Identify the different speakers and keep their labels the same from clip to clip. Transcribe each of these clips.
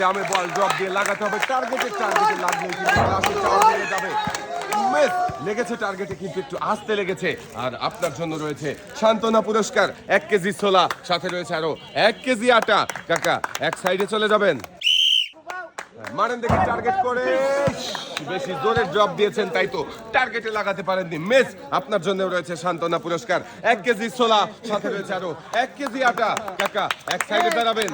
Speaker 1: জামে বল ড্রপ দিয়ে লাগাতে হবে। টার্গেটে টার্গেটে লাগলে কিন্তু ভেঙে যাবে। মিস লেগেছে টার্গেটে কিন্তু একটু আসতে লেগেছে। আর আপনার জন্য রয়েছে সান্ত্বনা পুরস্কার, এক কেজি ছোলা, সাথে রয়েছে আরও এক কেজি আটা। কাকা, এক সাইডে চলে যাবেন। মারেন দেখি টার্গেট করে। বেশি জোরে ড্রপ দিয়েছেন, তাই তো টার্গেটে লাগাতে পারেননি। মিস আপনার জন্য রয়েছে সান্ত্বনা পুরস্কার, এক কেজি ছোলা, সাথে রয়েছে আরও এক কেজি আটা। কাকা, এক সাইডে দাঁড়াবেন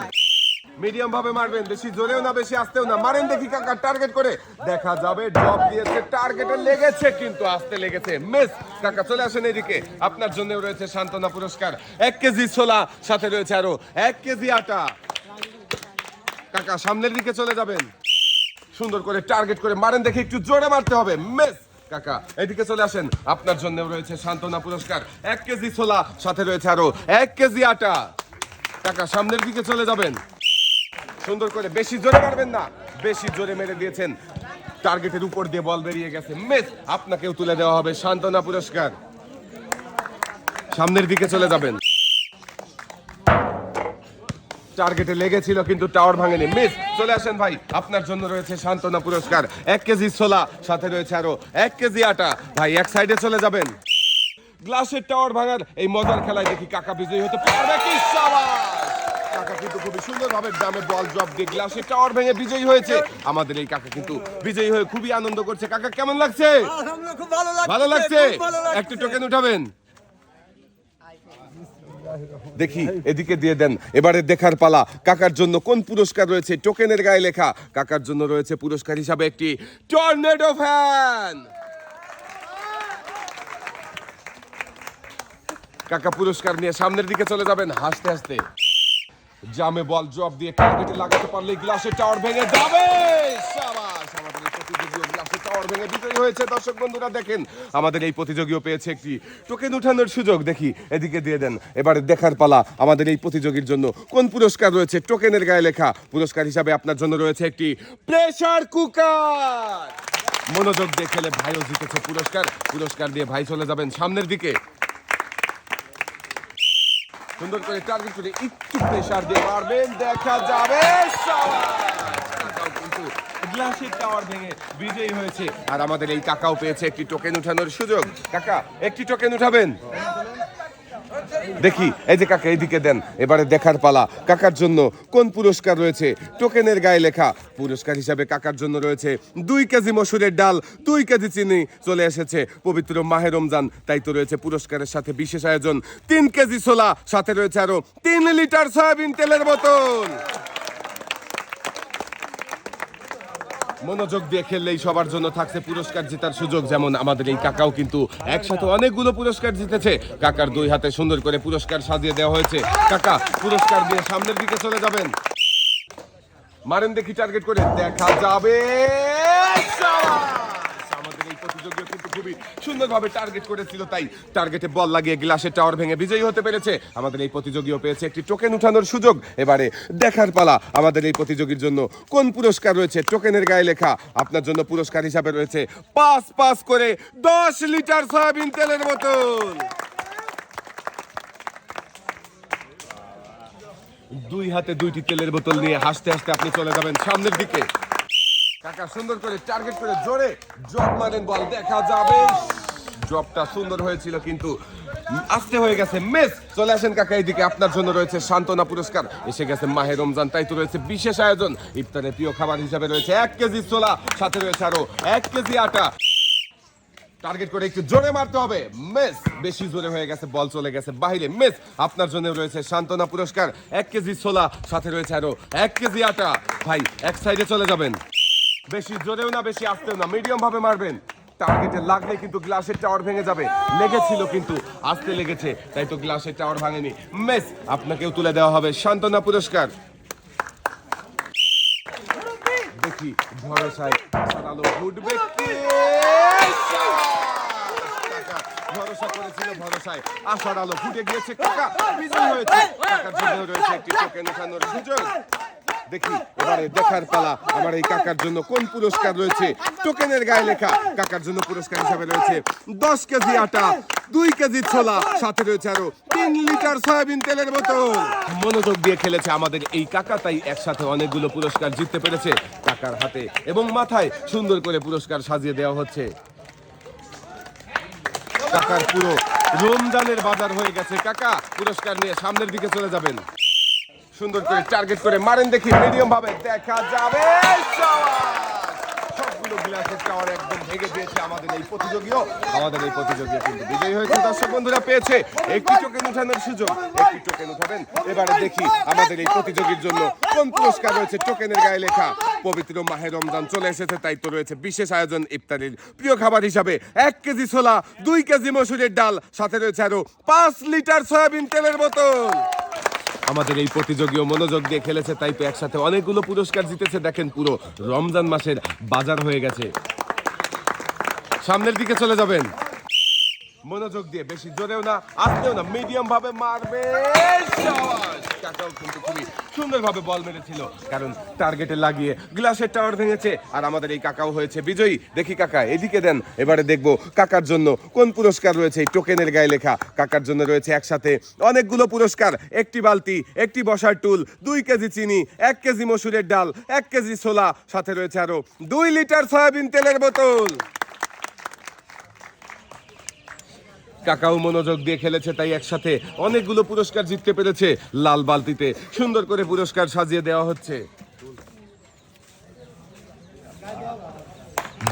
Speaker 1: মিডিয়াম ভাবে মারবেন, বেশি জোরেও না, বেশি আসতেও না। মারেন দেখি কাকা টার্গেট করে। দেখা যাবে ড্রপ দিয়েছে টার্গেটে লেগেছে, কিন্তু আসতে লেগেছে। মিস কাকা, চলে আসেন এদিকে। আপনার জন্য রয়েছে সান্ত্বনা পুরস্কার। এক কেজি ছোলা, সাথে রয়েছে আরও এক কেজি আটা। কাকা, সামনের দিকে চলে যাবেন। সুন্দর করে টার্গেট করে মারেন দেখে একটু জোরে মারতে হবে। মিস কাকা, এদিকে চলে আসেন। আপনার জন্য রয়েছে সান্ত্বনা পুরস্কার। এক কেজি ছোলা, সাথে রয়েছে আরও এক কেজি আটা। কাকা, সামনের দিকে চলে যাবেন। সুন্দর করে বেশি জোরে মারবেন না। বেশি জোরে মেরে দিয়েছেন। টার্গেটের উপর দিয়ে বল বেরিয়ে গেছে। মিস, আপনাকেও তুলে দেওয়া হবে সান্ত্বনা পুরস্কার। সামনের দিকে চলে যাবেন। টার্গেটে লেগেছিল, কিন্তু টাওয়ার ভাঙেনি। মিস, চলে আসেন ভাই। আপনার জন্য রয়েছে সান্ত্বনা পুরস্কার। এক কেজি ছোলা, সাথে রয়েছে আরও এক কেজি আটা। ভাই, এক সাইডে চলে যাবেন। গ্লাসের টাওয়ার ভাঙার এই মজার খেলায় দেখি কাকা বিজয়ী হতে পারবে কি? সাবাস! কাকা কিন্তু খুবই সুন্দর ভাবে গ্রামে বল ড্রপ দিয়ে গ্লাসের টাওয়ার ভেঙে বিজয়ী হয়েছে। আমাদের এই কাকা কিন্তু বিজয়ী হয়ে খুবই আনন্দ করছে। কাকা কেমন লাগছে?
Speaker 2: ভালো লাগছে।
Speaker 1: একটু টোকেন উঠাবেন। দেখি এদিকে দিয়ে দেন। এবারে দেখার পালা। কাকার জন্য কোন পুরস্কার রয়েছে? টোকেনের গায়ে লেখা। কাকার জন্য রয়েছে পুরস্কার হিসাবে একটি টর্নেডো ফ্যান কাকা পুরস্কার নিয়ে সামনের দিকে চলে যাবেন। হাসতে হাসতে। জামে বল ড্রপ দিয়ে টার্গেটে লাগাতে পারলে গ্লাসের টাওয়ার ভেঙে যাবে। টাওয়ার ভেঙে হয়েছে। দর্শক বন্ধুরা, দেখেন, আমাদের এই প্রতিযোগীও পেয়েছে একটি টোকেন উঠানোর সুযোগ। দেখি, এদিকে দিয়ে দেন। এবারে দেখার পালা আমাদের এই প্রতিযোগীর জন্য। কোন পুরস্কার রয়েছে? টোকেনের গায়ে লেখা পুরস্কার হিসাবে আপনার জন্য রয়েছে একটি প্রেসার কুকার মনোযোগ দিয়ে ভাইও জিতেছে পুরস্কার। পুরস্কার দিয়ে ভাই চলে যাবেন সামনের দিকে। সুন্দর করে টার্গেট করে একটু প্রেসার দিয়ে মারবেন, দেখা যাবে টাওয়ার ভেঙে বিজয়ী হয়েছে। আর আমাদের এই টাকাও পেয়েছে একটি টোকেন উঠানোর সুযোগ। টাকা একটি টোকেন উঠাবেন? দেখি, এই যে কাকা এইদিকে দেন, এবারে দেখার পালা। কাকার জন্য কোন পুরস্কার রয়েছে? টোকেনের গায়ে লেখা। পুরস্কার হিসাবে কাকার জন্য রয়েছে দুই কেজি মসুরের ডাল, দুই কেজি চিনি চলে এসেছে পবিত্র মাহে রমজান। তাই তো রয়েছে পুরস্কারের সাথে বিশেষ আয়োজন। তিন কেজি ছোলা, সাথে রয়েছে আরও তিন লিটার সয়াবিন তেলের বোতল। মনোযোগ দিয়ে খেললেই সবার জন্য থাকছে পুরস্কার জেতার সুযোগ। যেমন আমাদের এই কাকাও কিন্তু একসাথে অনেকগুলো পুরস্কার জিতেছে। কাকার দুই হাতে সুন্দর করে পুরস্কার সাজিয়ে দেওয়া হয়েছে। কাকা, পুরস্কার দিয়ে সামনের দিকে চলে যাবেন। মারেন দেখি টার্গেট করে, দেখা যাবে। খুবই সুন্দরভাবে টার্গেট করেছিল, তাই টার্গেটে বল লাগিয়ে গ্লাসের টাওয়ার ভেঙে বিজয়ী হতে পেরেছে। আমাদের এই প্রতিযোগীও পেয়েছে একটি টোকেন উঠানোর সুযোগ। এবারে দেখার পালা, আমাদের এই প্রতিযোগীর জন্য কোন পুরস্কার রয়েছে? টোকেনের গায়ে লেখা, আপনার জন্য পুরস্কার হিসাবে রয়েছে পাঁচ পাঁচ করে দশ লিটার সয়াবিন তেলের বোতল। দুই হাতে দুইটি তেলের বোতল নিয়ে হাসতে হাসতে আপনি চলে যাবেন সামনের দিকে। কাকা সুন্দর করে টার্গেট করে জোরে জব মারেন বল দেখা যাবে। জবটা সুন্দর হয়েছিল কিন্তু আস্তে হয়ে গেছে মিস চলে আসেন কাকা এইদিকে, আপনার জন্য রয়েছে সান্ত্বনা পুরস্কার। এসে গেছে মাহে রমজান, তাই তো রয়েছে বিশেষ আয়োজন। ইফতারের প্রিয় খাবার হিসাবে রয়েছে এক কেজি ছোলা, সাথে রয়েছে আরও এক কেজি আটা। টার্গেট করে একটু জোরে মারতে হবে মিস বেশি জোরে হয়ে গেছে বল চলে গেছে বাইরে মিস আপনার জন্য রয়েছে সান্ত্বনা পুরস্কার, এক কেজি ছোলা, সাথে রয়েছে আরও এক কেজি আটা। ভাই, এক সাইডে চলে যাবেন। বেশি জোরেও না, বেশি আসতেও না মিডিয়াম ভাবে মারবেন। টার্গেটে লাগলে কিন্তু গ্লাসের টাওয়ার ভেঙে যাবে। লেগেছিল কিন্তু, আসতে লেগেছে, তাই তো গ্লাসের টাওয়ার ভাঙেনি। মেস, আপনাকেও তুলে দেওয়া হবে। সান্ত্বনা পুরস্কার। দেখি, ভরসায় আসার আলো ফুটবে? ভরসা করেছিল ভরসায়। আশার আলো ফুটে গিয়েছে কাকা। বিজয় হয়েছে। কাকার জন্য রয়েছে একটি টোকেন সুযোগ দেখি, এবারে দেখার পালা। আমার এই কাকার জন্য কোন পুরস্কার রয়েছে? টোকেনের গায়ে লেখা। কাকার জন্য পুরস্কার হিসাবে রয়েছে দশ কেজি আটা, দুই কেজি ছোলা, সাথে রয়েছে আরও তিন লিটার সয়াবিন তেলের বোতল। মনোযোগ দিয়ে খেলেছে আমাদের এই কাকা, তাই একসাথে অনেকগুলো পুরস্কার জিততে পেরেছে কাকার হাতে এবং মাথায় সুন্দর করে পুরস্কার সাজিয়ে দেওয়া হচ্ছে। কাকার পুরো রমজানের বাজার হয়ে গেছে। কাকা, পুরস্কার নিয়ে সামনের দিকে চলে যাবেন। সুন্দর করে টার্গেট করে মারেন দেখি মিডিয়াম ভাবে দেখা যাবে। আমাদের এই প্রতিযোগীও। আমাদের হয়েছে। দর্শক বন্ধুরা পেয়েছে সুযোগ। একটি এবারে দেখি আমাদের এই প্রতিযোগীর জন্য কোন পুরস্কার রয়েছে। টোকেনের গায়ে লেখা পবিত্র চলে এসেছে রয়েছে বিশেষ আয়োজন ইফতারির। প্রিয় খাবার হিসাবে এক কেজি ছোলা, দুই কেজি মসুরের ডাল, সাথে রয়েছে আরও পাঁচ লিটার সয়াবিন তেলের বোতল। আমাদের এই প্রতিযোগীও মনোযোগ দিয়ে খেলেছে, তাই তো একসাথে অনেকগুলো পুরস্কার জিতেছে। দেখেন পুরো রমজান মাসের বাজার হয়ে গেছে। সামনের দিকে চলে যাবেন। মনোযোগ দিয়ে, বেশি জোরেও না, আসতেও না মিডিয়াম ভাবে মারবে। কাকাও কিন্তু খুবই সুন্দরভাবে বল মেরেছিল। কারণ টার্গেটে লাগিয়ে গ্লাসের টাওয়ার ভেঙেছে। আর আমাদের এই কাকাও হয়েছে বিজয়ী। দেখি কাকা, এদিকে দেন। এবারে দেখব কাকার জন্য কোন পুরস্কার রয়েছে। এই টোকেনের গায়ে লেখা, কাকার জন্য রয়েছে একসাথে অনেকগুলো পুরস্কার। একটি বালতি, একটি বসার টুল, দুই কেজি চিনি, এক কেজি মসুরের ডাল, এক কেজি ছোলা। সাথে রয়েছে আরও দুই লিটার সয়াবিন তেলের বোতল। কাকাও মনোযোগ দিয়ে খেলেছে, তাই একসাথে অনেকগুলো পুরস্কার জিততে পেরেছে লাল বালতিতে। সুন্দর করে পুরস্কার সাজিয়ে দেওয়া হচ্ছে।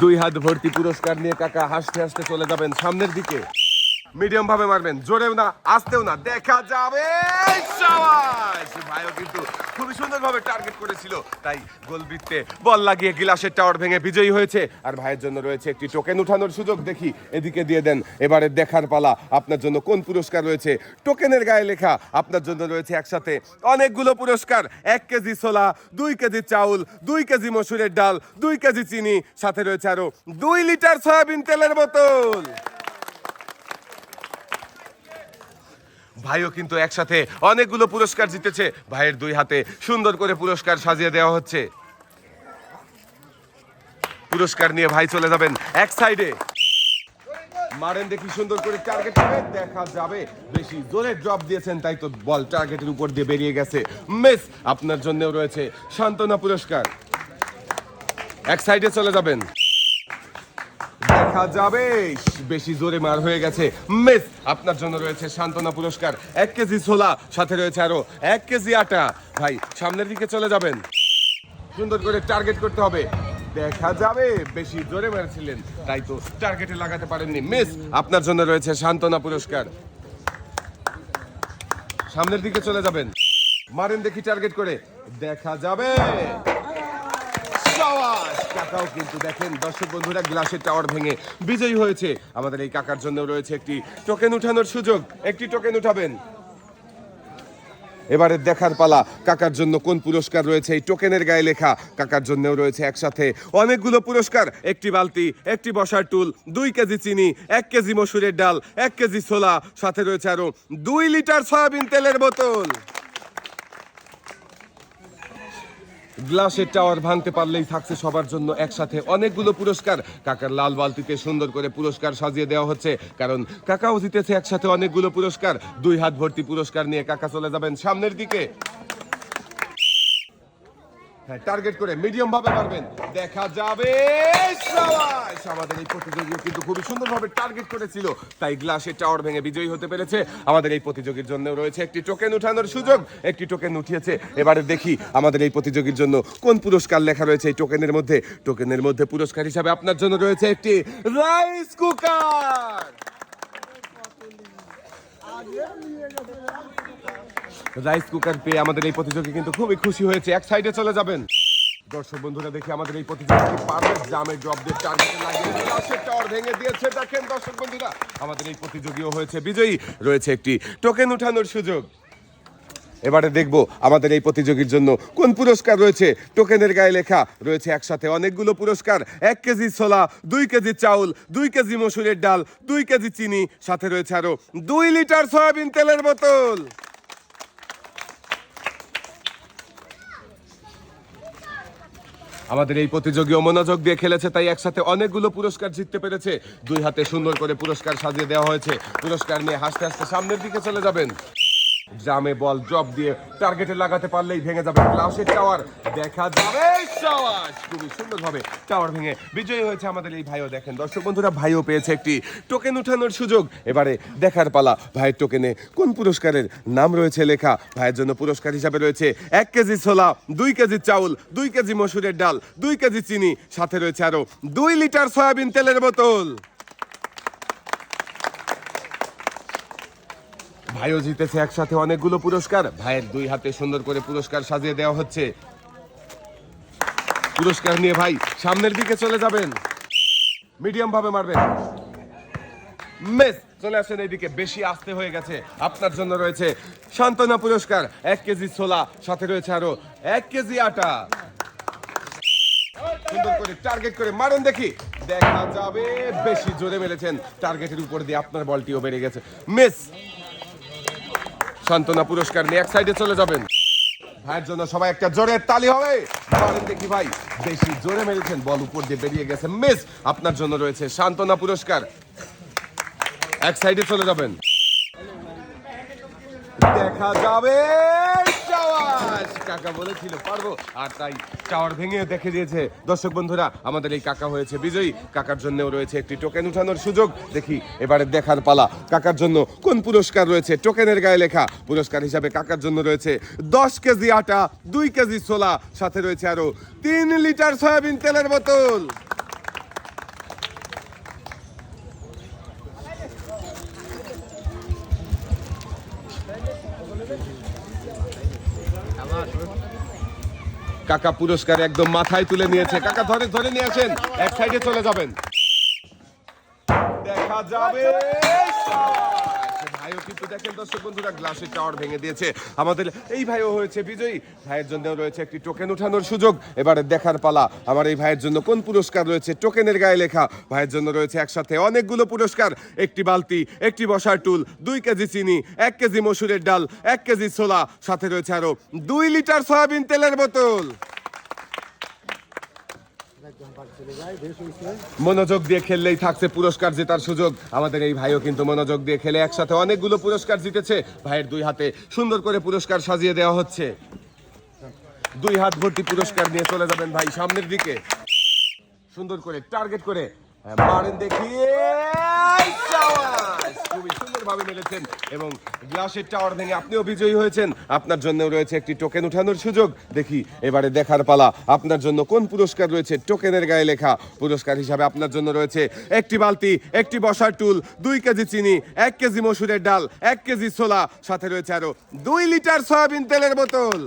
Speaker 1: দুই হাত ভর্তি পুরস্কার নিয়ে কাকা হাসতে হাসতে চলে যাবেন সামনের দিকে। মিডিয়াম ভাবে মারবেন জোরেও না, আসতেও না, দেখা যাবে! ভাইও কিন্তু খুবই সুন্দরভাবে টার্গেট করেছিল, তাই গোলবৃত্তে বল লাগিয়ে গিলাসের টাওয়ার ভেঙে বিজয়ী হয়েছে। আর ভাইয়ের জন্য রয়েছে একটি টোকেন উঠানোর সুযোগ, দেখি এদিকে দিয়ে দেন, এবারে দেখার পালা, আপনার জন্য কোন পুরস্কার রয়েছে? টোকেনের গায়ে লেখা, আপনার জন্য রয়েছে একসাথে অনেকগুলো পুরস্কার, এক কেজি ছোলা, দুই কেজি চাউল, দুই কেজি মসুরের ডাল, দুই কেজি চিনি, সাথে রয়েছে আরও দুই লিটার সয়াবিন তেলের বোতল। ভাইও কিন্তু একসাথে অনেকগুলো পুরস্কার জিতেছে। ভাইয়ের দুই হাতে সুন্দর করে পুরস্কার সাজিয়ে দেওয়া হচ্ছে। পুরস্কার নিয়ে ভাই চলে যাবেন এক সাইডে। মারেন দেখি সুন্দর করে টার্গেট দেখা যাবে। বেশি জোরে ড্রপ দিয়েছেন, তাই তো বল টার্গেটের উপর দিয়ে বেরিয়ে গেছে। মিস আপনার জন্যও রয়েছে সান্ত্বনা পুরস্কার। এক সাইডে চলে যাবেন। দেখা যাবে। বেশি জোরে মার হয়ে গেছে। মিস, আপনার জন্য রয়েছে সান্ত্বনা পুরস্কার। এক কেজি ছোলা, সাথে রয়েছে আরও এক কেজি আটা। ভাই, সামনের দিকে চলে যাবেন। সুন্দর করে টার্গেট করতে হবে। দেখা যাবে, বেশি জোরে মেরেছিলেন। তাই তো টার্গেটে লাগাতে পারেননি। মিস, আপনার জন্য রয়েছে সান্ত্বনা পুরস্কার। সামনের দিকে চলে যাবেন। মারেন দেখি টার্গেট করে। দেখা যাবে! কাকাও কিন্তু দেখেন, দর্শক বন্ধুরা, গ্লাসের টাওয়ার ভেঙে বিজয়ী হয়েছে। আমাদের এই কাকার জন্য রয়েছে একটি টোকেন উঠানোর সুযোগ। একটি টোকেন উঠাবেন। এবারে দেখার পালা, কাকার জন্য কোন পুরস্কার রয়েছে? এই টোকেনের গায়ে লেখা, কাকার জন্যও রয়েছে একসাথে অনেকগুলো পুরস্কার। একটি বালতি, একটি বসার টুল, দুই কেজি চিনি, এক কেজি মসুরের ডাল, এক কেজি ছোলা, সাথে রয়েছে আরও দুই লিটার সয়াবিন তেলের বোতল। গ্লাসের টাওয়ার ভাঙতে পারলেই থাকছে সবার জন্য একসাথে অনেকগুলো পুরস্কার। কাকার লাল বালতিতে সুন্দর করে পুরস্কার সাজিয়ে দেওয়া হচ্ছে, কারণ কাকাও জিতেছে একসাথে অনেকগুলো পুরস্কার। দুই হাত ভর্তি পুরস্কার নিয়ে কাকা চলে যাবেন সামনের দিকে। হ্যাঁ টার্গেট করে মিডিয়াম ভাবে মারবেন দেখা যাবে সাবাস! আমাদের এই প্রতিযোগী কিন্তু খুবই সুন্দরভাবে টার্গেট করেছিল। তাই গ্লাসের টাওয়ার ভেঙে বিজয়ী হতে পেরেছে। আমাদের এই প্রতিযোগীর জন্য রয়েছে একটি টোকেন উঠানোর সুযোগ। একটি টোকেন উঠিয়েছে। এবারে দেখি আমাদের এই প্রতিযোগীর জন্য কোন পুরস্কার লেখা রয়েছে এই টোকেনের মধ্যে। টোকেনের মধ্যে পুরস্কার হিসাবে আপনার জন্য রয়েছে একটি রাইস কুকার রাইস কুকার পেয়ে আমাদের এই প্রতিযোগী কিন্তু খুবই খুশি হয়েছে। এক সাইডে চলে যাবেন। দর্শক বন্ধুরা, দেখি আমাদের এই প্রতিযোগী পারবে? জামের ড্রপ দিয়ে টার্গেটে লাগিয়ে গ্লাসের টাওয়ার ভেঙে দিয়েছে। দেখেন দর্শক বন্ধুরা, আমাদের এই প্রতিযোগীও হয়েছে বিজয়ী। রয়েছে একটি টোকেন উঠানোর সুযোগ। এবারে দেখব আমাদের এই প্রতিযোগীর জন্য কোন পুরস্কার রয়েছে। টোকেনের গায়ে লেখা রয়েছে একসাথে অনেকগুলো পুরস্কার। এক কেজি ছোলা, দুই কেজি চাউল, দুই কেজি মসুরের ডাল, দুই কেজি চিনি, সাথে রয়েছে আরও দুই লিটার সয়াবিন তেলের বোতল। আমাদের এই প্রতিযোগীও মনোযোগ দিয়ে খেলেছে, তাই একসাথে অনেকগুলো পুরস্কার জিততে পেরেছে। দুই হাতে সুন্দর করে পুরস্কার সাজিয়ে দেওয়া হয়েছে। পুরস্কার নিয়ে হাসতে হাসতে সামনের দিকে চলে যাবেন। জামে বল ড্রপ দিয়ে টার্গেটে লাগাতে পারলেই ভেঙে যাবে গ্লাসের টাওয়ার দেখা যাবে! খুবই সুন্দরভাবে টাওয়ার ভেঙে বিজয়ী হয়েছে আমাদের এই ভাইও। দেখেন, দর্শক বন্ধুরা, ভাইও পেয়েছে একটি টোকেন উঠানোর সুযোগ। এবারে দেখার পালা, ভাইয়ের টোকেনে কোন পুরস্কারের নাম রয়েছে লেখা? ভাইয়ের জন্য পুরস্কার হিসাবে রয়েছে এক কেজি ছোলা, দুই কেজি চাউল, দুই কেজি মসুরের ডাল, দুই কেজি চিনি। সাথে রয়েছে আরও দুই লিটার সয়াবিন তেলের বোতল। ভাইও জিতেছে একসাথে অনেকগুলো পুরস্কার। ভাইয়ের দুই হাতে সুন্দর করে পুরস্কার সাজিয়ে দেওয়া হচ্ছে। পুরস্কার নিয়ে ভাই সামনের দিকে চলে যাবেন। মিডিয়াম ভাবে মারবেন। মেস, চলে আসেন এইদিকে। বেশি আসতে হয়ে গেছে। আপনার জন্য রয়েছে সান্ত্বনা পুরস্কার। এক কেজি ছোলা, সাথে রয়েছে আরও এক কেজি আটা। সুন্দর করে টার্গেট করে মারুন দেখি। দেখা যাবে। বেশি জোরে মেরেছেন। টার্গেটের উপর দিয়ে আপনার বলটিও বেড়ে গেছে। মিস সান্ত্বনা পুরস্কার নিয়ে এক সাইডে চলে যাবেন। ভাইয়ের জন্য সবাই একটা জোরের তালি হবে। দেখি ভাই, বেশি জোরে মেরেছেন, বল উপর দিয়ে বেরিয়ে গেছে। মিস, আপনার জন্য রয়েছে সান্ত্বনা পুরস্কার। এক সাইডে চলে যাবেন। দেখা যাবে। কাকা বলেছিল, পারব। আর তাই টাওয়ার ভেঙে দেখে দিয়েছে। দর্শক বন্ধুরা, আমাদের এই কাকা হয়েছে বিজয়ী। কাকার জন্যও রয়েছে একটি টোকেন উঠানোর সুযোগ। দেখি, এবারে দেখার পালা। কাকার জন্য কোন পুরস্কার রয়েছে? টোকেনের গায়ে লেখা। পুরস্কার হিসাবে কাকার জন্য রয়েছে দশ কেজি আটা, দুই কেজি ছোলা। সাথে রয়েছে আরও তিন লিটার সয়াবিন তেলের বোতল। কাকা পুরস্কার একদম মাথায় তুলে নিয়েছে। কাকা, ধরে ধরে নিয়ে আসেন। এক সাইডে চলে যাবেন। দেখা যাবে। ভাইও কিন্তু দেখেন দর্শক বন্ধুরা, গ্লাসের টাওয়ার ভেঙে দিয়েছে আমাদের। এই ভাইও হয়েছে বিজয়ী। ভাইয়ের জন্য রয়েছে একটি টোকেন উঠানোর সুযোগ। এবারে দেখার পালা। আমার এই ভাইয়ের জন্য কোন পুরস্কার রয়েছে? টোকেনের গায়ে লেখা। ভাইয়ের জন্য রয়েছে একসাথে অনেকগুলো পুরস্কার। একটি বালতি, একটি বসার টুল, দুই কেজি চিনি, এক কেজি মসুরের ডাল, এক কেজি ছোলা। সাথে রয়েছে আরও দুই লিটার সয়াবিন তেলের বোতল। মনোযোগ দিয়ে খেললেই থাকছে পুরস্কার জেতার সুযোগ। আমাদের এই ভাইও কিন্তু মনোযোগ দিয়ে খেলে একসাথে অনেকগুলো পুরস্কার জিতেছে। ভাইয়ের দুই হাতে সুন্দর করে পুরস্কার সাজিয়ে দেওয়া হচ্ছে। দুই হাত ভর্তি পুরস্কার নিয়ে চলে যাবেন ভাই সামনের দিকে। সুন্দর করে টার্গেট করে মারেন দেখি! খুবই সুন্দরভাবে মেরেছেন এবং গ্লাসের টাওয়ার ভেঙে আপনিও বিজয়ী হয়েছেন। আপনার জন্য রয়েছে একটি টোকেন উঠানোর সুযোগ। দেখি, এবারে দেখার পালা। আপনার জন্য কোন পুরস্কার রয়েছে? টোকেনের গায়ে লেখা। পুরস্কার হিসাবে আপনার জন্য রয়েছে একটি বালতি, একটি বসার টুল, দুই কেজি চিনি, এক কেজি মসুরের ডাল, এক কেজি ছোলা। সাথে রয়েছে আরও দুই লিটার সয়াবিন তেলের বোতল।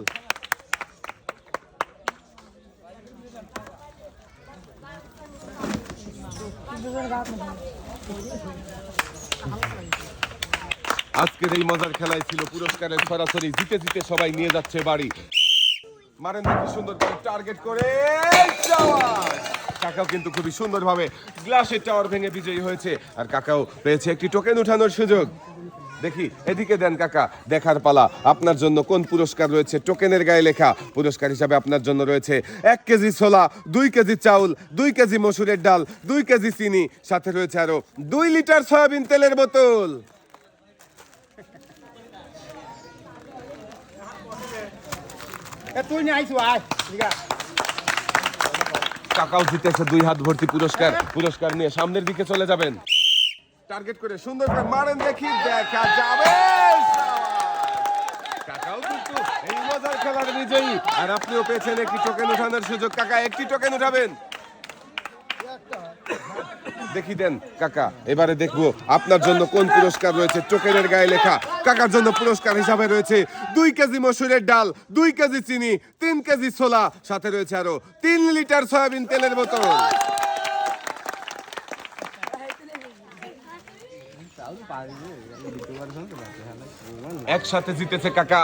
Speaker 1: আজকের এই মজার খেলায় ছিল পুরস্কারের সরাসরি, জিতে জিতে সবাই নিয়ে যাচ্ছে বাড়ি। মারেন কি সুন্দর করে টার্গেট করে কাকাও কিন্তু খুবই সুন্দরভাবে গ্লাসের টাওয়ার ভেঙে বিজয়ী হয়েছে, আর কাকাও পেয়েছে একটি টোকেন উঠানোর সুযোগ। দেখি এদিকে দেন কাকা দেখার পালা। আপনার জন্য কোন পুরস্কার রয়েছে? টোকেনের গায়ে লেখা। পুরস্কার হিসাবে আপনার জন্য রয়েছে এক কেজি ছোলা দুই কেজি চাউল দুই কেজি মসুরের ডাল দুই কেজি চিনি সাথে রয়েছে আরও দুই লিটার সয়াবিন তেলের বোতল।
Speaker 2: তুই নিয়ে আইসু আয় ঠিক আছে
Speaker 1: টাকাও জিতেছে দুই হাত ভর্তি পুরস্কার। পুরস্কার নিয়ে সামনের দিকে চলে যাবেন। টার্গেট করে সুন্দর করে মারেন দেখি, দেখা যাবে। দেন, কাকা, এবারে দেখব আপনার জন্য কোন পুরস্কার রয়েছে। গায়ে লেখা, কাকার জন্য পুরস্কার হিসাবে রয়েছে দুই কেজি মসুরের ডাল, দুই কেজি চিনি, তিন কেজি ছোলা, সাথে রয়েছে আরও তিন লিটার সয়াবিন তেলের বোতল। একসাথে জিতেছে কাকা।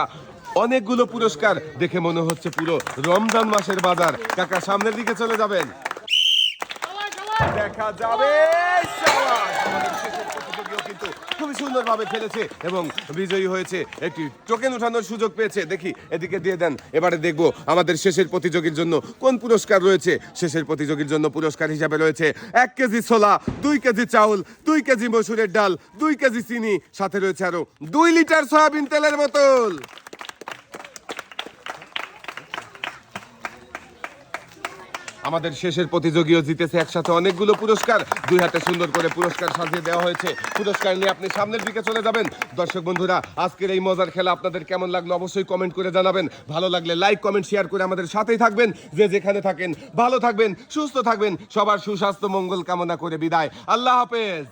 Speaker 1: অনেকগুলো পুরস্কার দেখে মনে হচ্ছে পুরো রমজান মাসের বাজার। কাকা সামনের দিকে চলে যাবেন। দেখা যাবে। কিন্তু খুবই সুন্দরভাবে খেলেছে এবং বিজয়ী হয়েছে। একটি টোকেন উঠানোর সুযোগ পেয়েছে। দেখি, এদিকে দিয়ে দেন। এবারে দেখব আমাদের শেষের প্রতিযোগীর জন্য কোন পুরস্কার রয়েছে। শেষের প্রতিযোগীর জন্য পুরস্কার হিসাবে রয়েছে এক কেজি ছোলা, দুই কেজি চাউল, দুই কেজি মসুরের ডাল, দুই কেজি চিনি। সাথে রয়েছে আরও দুই লিটার সয়াবিন তেলের বোতল। আমাদের শেষের প্রতিযোগীও জিতেছে একসাথে অনেকগুলো পুরস্কার। দুই হাতে সুন্দর করে পুরস্কার সাজিয়ে দেওয়া হয়েছে। পুরস্কার নিয়ে আপনি সামনের দিকে চলে যাবেন। দর্শক বন্ধুরা, আজকের এই মজার খেলা আপনাদের কেমন লাগল অবশ্যই কমেন্ট করে জানাবেন। ভালো লাগলে লাইক কমেন্ট শেয়ার করে আমাদের সাথেই থাকবেন। যে যেখানে থাকেন, ভালো থাকবেন, সুস্থ থাকবেন। সবার সুস্বাস্থ্য, মঙ্গল কামনা করে বিদায়। আল্লাহ হাফেজ।